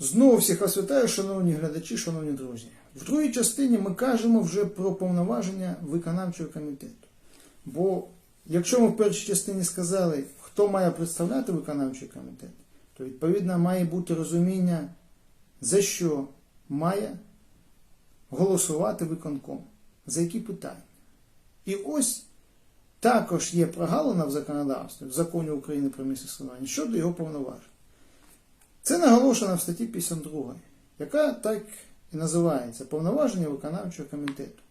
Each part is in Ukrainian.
Знову всіх вас вітаю, шановні глядачі, шановні друзі. В другій частині ми кажемо вже про повноваження виконавчого комітету. Бо якщо ми в першій частині сказали, хто має представляти виконавчий комітет, то відповідно має бути розуміння, за що має голосувати виконком, за які питання. І ось також є прогалина в законодавстві, в законі України про місце самоврядування щодо його повноважень. Це наголошено в статті 52, яка так і називається Повноваження виконавчого комітету.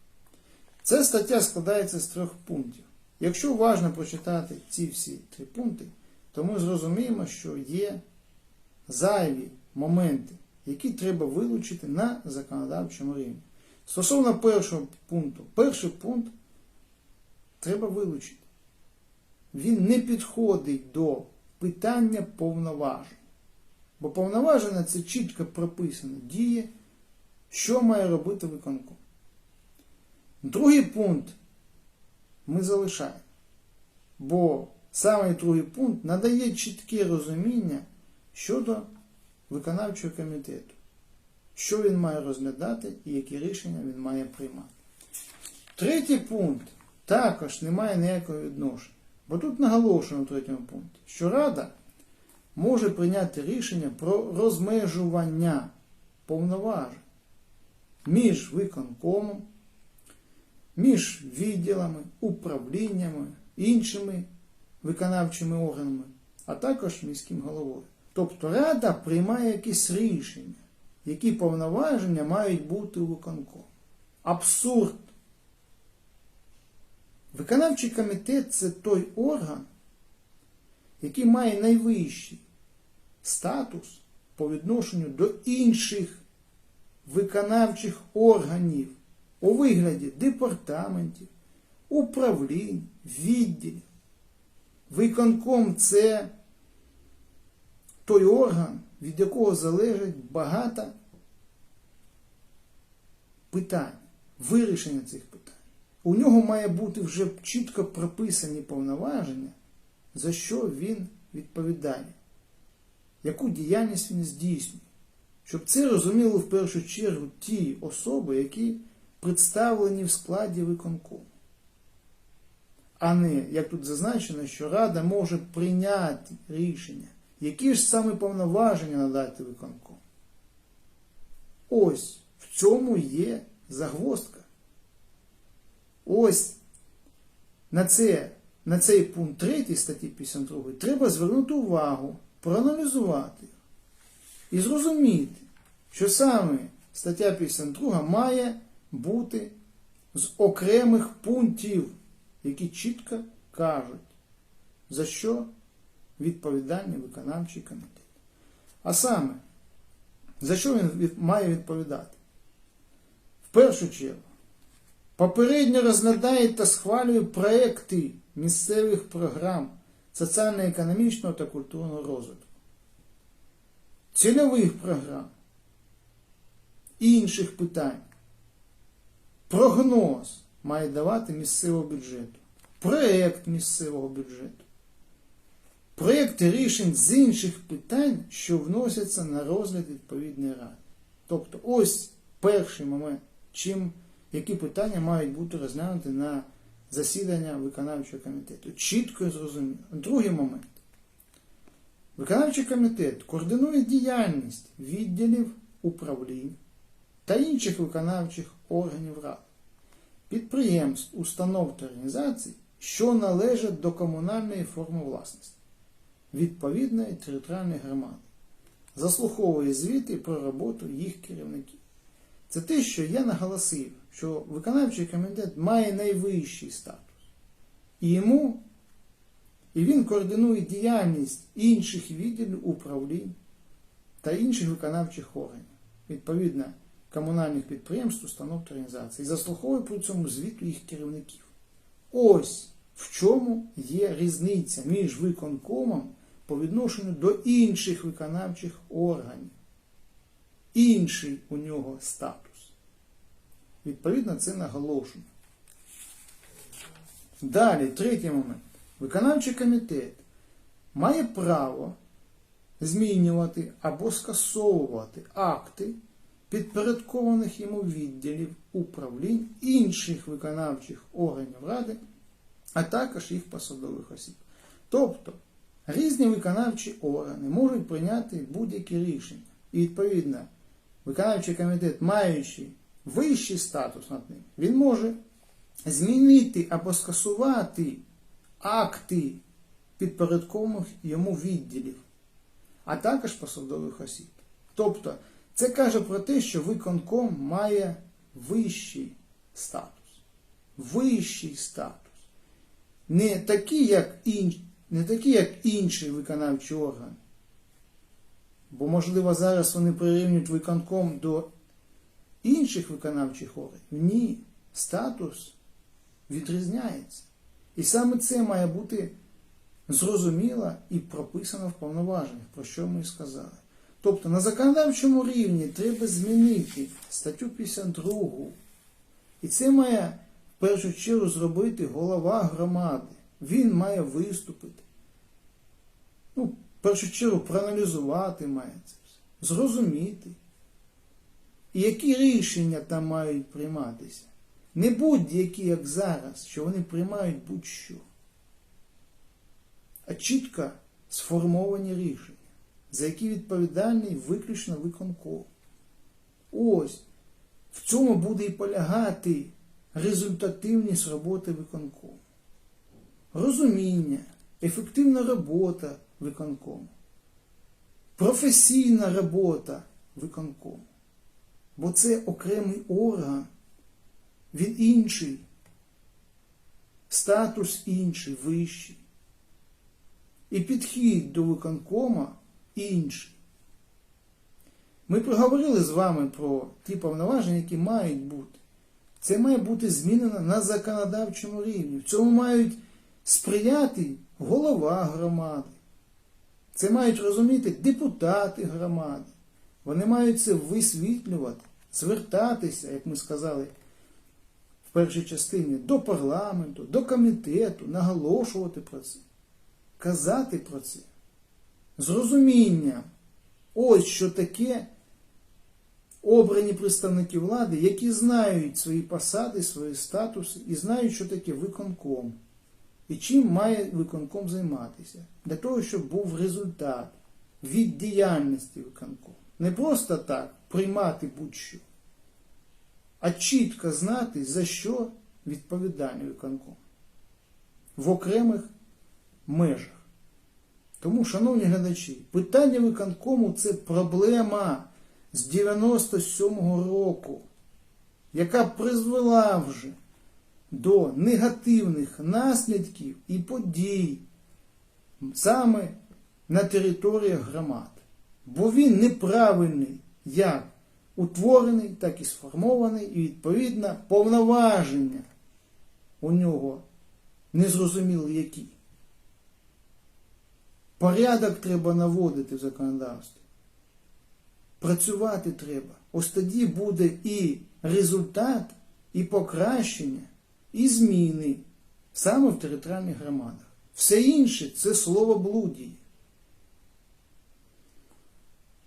Ця стаття складається з трьох пунктів. Якщо уважно прочитати ці всі три пункти, то ми зрозуміємо, що є зайві моменти, які треба вилучити на законодавчому рівні. Стосовно першого пункту, перший пункт треба вилучити. Він не підходить до питання повноважень. Бо повноваження це чітко прописано діє, що має робити виконком. Другий пункт ми залишаємо. Бо саме другий пункт надає чітке розуміння щодо виконавчого комітету, що він має розглядати і які рішення він має приймати. Третій пункт також не має ніякого відношення. Бо тут наголошено в третьому пункті, що Рада може прийняти рішення про розмежування повноважень між виконкомом, між відділами, управліннями, іншими виконавчими органами, а також міським головою. Тобто Рада приймає якісь рішення, які повноваження мають бути у виконкому. Абсурд. Виконавчий комітет це той орган, який має найвищий статус по відношенню до інших виконавчих органів у вигляді департаментів, управлінь, відділів. Виконком це той орган, від якого залежить багато питань, вирішення цих питань. У нього має бути вже чітко прописані повноваження, за що він відповідає, яку діяльність він здійснює. Щоб це розуміли в першу чергу ті особи, які представлені в складі виконкому. А не, як тут зазначено, що Рада може прийняти рішення, які ж саме повноваження надати виконкому. Ось в цьому є загвоздка. Ось на, це, на цей пункт 3 статті 52 треба звернути увагу, проаналізувати і зрозуміти, що саме стаття 52 має бути з окремих пунктів, які чітко кажуть, за що відповідальний виконавчий комітет. А саме, за що він має відповідати? В першу чергу, попередньо розглядає та схвалює проекти місцевих програм соціально-економічного та культурного розвитку, цільових програм, інших питань. Прогноз має давати місцевого бюджету, проєкт місцевого бюджету, проєкти рішень з інших питань, що вносяться на розгляд відповідної ради. Тобто, ось перший момент, чим, які питання мають бути розглянуті на засідання виконавчого комітету. Чітко і зрозуміло. Другий момент. Виконавчий комітет координує діяльність відділів управлінь та інших виконавчих органів ради, підприємств, установ та організацій, що належать до комунальної форми власності відповідної територіальної громади, заслуховує звіти про роботу їх керівників. Це те, що я наголосив, що виконавчий комітет має найвищий статус. І йому і він координує діяльність інших відділів управлінь та інших виконавчих органів, відповідно комунальних підприємств, установ та організацій, і заслуховує при цьому звіту їх керівників. Ось в чому є різниця між виконкомом по відношенню до інших виконавчих органів. Інший у нього статус. Відповідно, це наголошено. Далі, третій момент. Виконавчий комітет має право змінювати або скасовувати акти підпорядкованих йому відділів управлінь інших виконавчих органів Ради, а також їх посадових осіб. Тобто різні виконавчі органи можуть прийняти будь-які рішення. І відповідно, виконавчий комітет, маючи вищий статус над ним, він може змінити або скасувати акти підпорядкованих йому відділів, а також посадових осіб. Тобто, це каже про те, що виконком має вищий статус. Вищий статус. Не такий, як, ін... як інший виконавчий орган. Бо, можливо, зараз вони прирівнюють виконком до інших виконавчих органів. Ні, статус відрізняється. І саме це має бути зрозуміло і прописано в повноваженнях, про що ми і сказали. Тобто на законодавчому рівні треба змінити статтю 52. І це має в першу чергу зробити голова громади. Він має виступити. Ну, першу чергу проаналізувати має це все, зрозуміти. І які рішення там мають прийматися. Не будь-які, як зараз, що вони приймають будь-що, а чітко сформовані рішення, за які відповідальний виключно виконком. Ось в цьому буде і полягати результативність роботи виконкому. Розуміння, ефективна робота виконкому, професійна робота виконкому. Бо це окремий орган, він інший, статус інший, вищий. І підхід до виконкома інший. Ми проговорили з вами про ті повноваження, які мають бути. Це має бути змінено на законодавчому рівні. В цьому мають сприяти голова громади. Це мають розуміти депутати громади. Вони мають це висвітлювати, звертатися, як ми сказали в першій частині, до парламенту, до комітету, наголошувати про це, казати про це. З розумінням, ось що таке обрані представники влади, які знають свої посади, свої статуси і знають, що таке виконком. І чим має виконком займатися? Для того, щоб був результат від діяльності виконкому. Не просто так приймати будь-що, а чітко знати, за що відповідальний виконком в окремих межах. Тому, шановні глядачі, питання виконкому це проблема з 97-го року, яка призвела вже до негативних наслідків і подій саме на територіях громад. Бо він неправильний як утворений, так і сформований, і відповідно повноваження у нього незрозуміло які. Порядок треба наводити в законодавстві. Працювати треба. Ось тоді буде і результат, і покращення, і зміни саме в територіальних громадах. Все інше це слово блудії.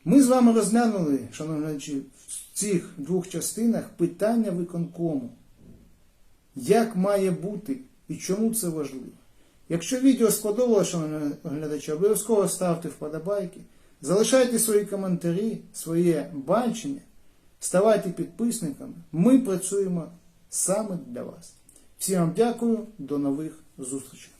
Ми з вами розглянули, шановні глядачі, в цих двох частинах питання виконкому. Як має бути і чому це важливо. Якщо відео сподобалося, шановні глядачі, обов'язково ставте вподобайки, залишайте свої коментарі, своє бачення, ставайте підписниками. Ми працюємо саме для вас. Всім вам дякую, до нових зустрічей.